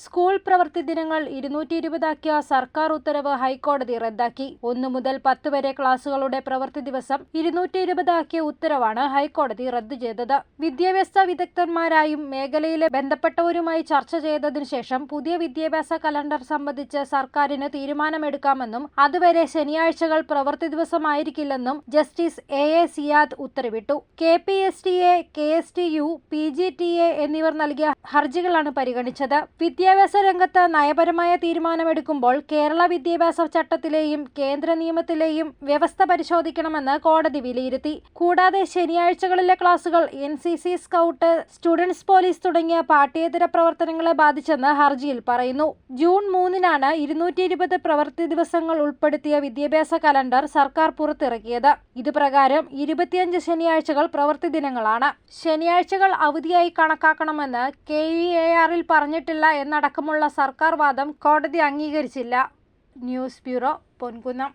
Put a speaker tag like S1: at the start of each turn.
S1: School പ്രവൃത്തി ദിനങ്ങൾ ഇരുന്നൂറ്റി ഇരുപതാക്കിയ സർക്കാർ ഉത്തരവ് ഹൈക്കോടതി റദ്ദാക്കി. ഒന്നു മുതൽ പത്ത് വരെ ക്ലാസുകളുടെ പ്രവൃത്തി ദിവസം ഇരുന്നൂറ്റി ഇരുപതാക്കിയ ഉത്തരവാണ് ഹൈക്കോടതി റദ്ദു ചെയ്തത്. വിദ്യാഭ്യാസ വിദഗ്ധന്മാരായും മേഖലയിലെ ബന്ധപ്പെട്ടവരുമായി ചർച്ച ചെയ്തതിനു ശേഷം പുതിയ വിദ്യാഭ്യാസ കലണ്ടർ സംബന്ധിച്ച് സർക്കാരിന് തീരുമാനമെടുക്കാമെന്നും അതുവരെ ശനിയാഴ്ചകൾ പ്രവൃത്തി ദിവസമായിരിക്കില്ലെന്നും ജസ്റ്റിസ് എ എ സിയാദ് ഉത്തരവിട്ടു. K P S T A K S T U P G T A എന്നിവർ നൽകിയ ഹർജികളാണ് പരിഗണിച്ചത്. വിദ്യാഭ്യാസ രംഗത്ത് നയപരമായ തീരുമാനമെടുക്കുമ്പോൾ കേരള വിദ്യാഭ്യാസ ചട്ടത്തിലെയും കേന്ദ്ര നിയമത്തിലെയും വ്യവസ്ഥ പരിശോധിക്കണമെന്ന് കോടതി വിലയിരുത്തി. കൂടാതെ ശനിയാഴ്ചകളിലെ ക്ലാസുകൾ N C C scout students police തുടങ്ങിയ പാഠ്യേതര പ്രവർത്തനങ്ങളെ ബാധിച്ചെന്ന് ഹർജിയിൽ പറയുന്നു. ജൂൺ മൂന്നിനാണ് ഇരുന്നൂറ്റി ഇരുപത് പ്രവൃത്തി ദിവസങ്ങൾ ഉൾപ്പെടുത്തിയ വിദ്യാഭ്യാസ കലണ്ടർ സർക്കാർ പുറത്തിറക്കിയത്. ഇതുപ്രകാരം ഇരുപത്തിയഞ്ച് ശനിയാഴ്ചകൾ പ്രവൃത്തി ദിനങ്ങളാണ്. ശനിയാഴ്ചകൾ അവധിയായി കണക്കാക്കണമെന്ന് കെ ഇ എ ആറിൽ പറഞ്ഞിട്ടില്ല എന്നടക്കമുള്ള സർക്കാർ വാദം കോടതി അംഗീകരിച്ചില്ല. News bureau Ponkunnam.